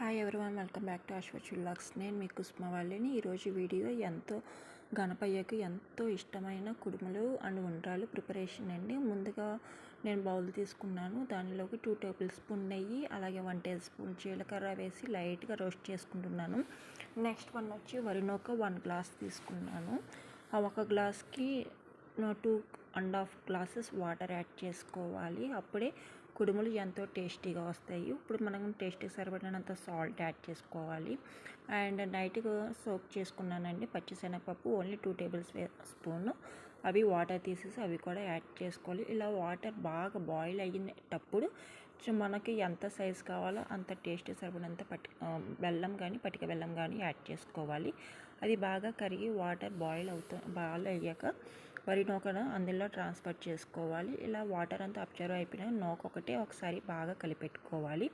Hi everyone welcome back to అశ్వచుల్ లాక్స్ నేను మీ కుస్మవాళ్ళని ఈరోజు వీడియో ఎంతో గణపయ్యకు ఎంతో ఇష్టమైన కుడుములు అండ్ ఉండ్రాలు ప్రిపరేషన్ అండి. ముందుగా నేను బౌల్ తీసుకున్నాను. దానిలోకి టూ టేబుల్ స్పూన్ నెయ్యి అలాగే వన్ టేబుల్ స్పూన్ జీలకర్ర వేసి లైట్గా రోస్ట్ చేసుకుంటున్నాను. నెక్స్ట్ వన్ వచ్చి వరినొక వన్ గ్లాస్ తీసుకున్నాను. ఆ ఒక గ్లాస్కి two and half glasses water add చేసుకోవాలి. అప్పుడే కుడుములు ఎంతో టేస్టీగా వస్తాయి. ఇప్పుడు మనం టేస్ట్కి సరిపడినంత సాల్ట్ యాడ్ చేసుకోవాలి. అండ్ నైట్గా సోక్ చేసుకున్నానండి పచ్చిశనగపప్పు ఓన్లీ టూ టేబుల్ స్పూన్. అవి వాటర్ తీసేసి అవి కూడా యాడ్ చేసుకోవాలి. ఇలా వాటర్ బాగా బాయిల్ అయ్యేటప్పుడు మనకి ఎంత సైజ్ కావాలో అంత టేస్ట్ సరిపడినంత పట్టి బెల్లం కానీ పటిక బెల్లం కానీ యాడ్ చేసుకోవాలి. అది బాగా కరిగి వాటర్ బాయిల్ అవుతూ బాయిల్ అయ్యాక వరి నూకను అందులో ట్రాన్స్ఫర్ చేసుకోవాలి. ఇలా వాటర్ అంతా అబ్జర్వ్ అయిపోయిన నూక ఒకటే ఒకసారి బాగా కలిపెట్టుకోవాలి.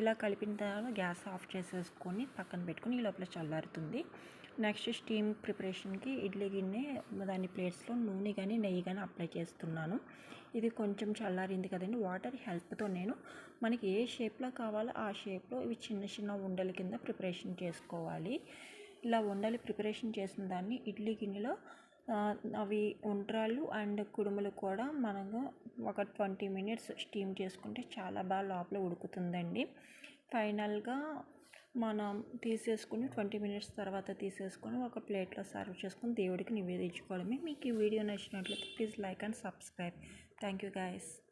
ఇలా కలిపిన తర్వాత గ్యాస్ ఆఫ్ చేసేసుకొని పక్కన పెట్టుకొని ఈ లోపల చల్లారుతుంది. నెక్స్ట్ స్టీమ్ ప్రిపరేషన్కి ఇడ్లీ గిన్నె దాని ప్లేట్స్లో నూనె కానీ నెయ్యి కానీ అప్లై చేస్తున్నాను. ఇది కొంచెం చల్లారింది కదండి. వాటర్ హెల్ప్తో నేను మనకి ఏ షేప్లో కావాలో ఆ షేప్లో ఇవి చిన్న చిన్న ఉండల కింద ప్రిపరేషన్ చేసుకోవాలి. ఇలా ఉండలు ప్రిపరేషన్ చేసిన దాన్ని ఇడ్లీ గిన్నెలో అవి ఉండ్రాళ్ళు అండ్ కుడుములు కూడా మనము ఒక ట్వంటీ మినిట్స్ స్టీమ్ చేసుకుంటే చాలా బాగా లోపల ఉడుకుతుందండి. ఫైనల్గా మనం తీసేసుకుని ట్వంటీ మినిట్స్ తర్వాత తీసేసుకొని ఒక ప్లేట్లో సర్వ్ చేసుకొని దేవుడికి నివేదించుకోవడమే. మీకు ఈ వీడియో నచ్చినట్లయితే please like and subscribe. Thank you guys.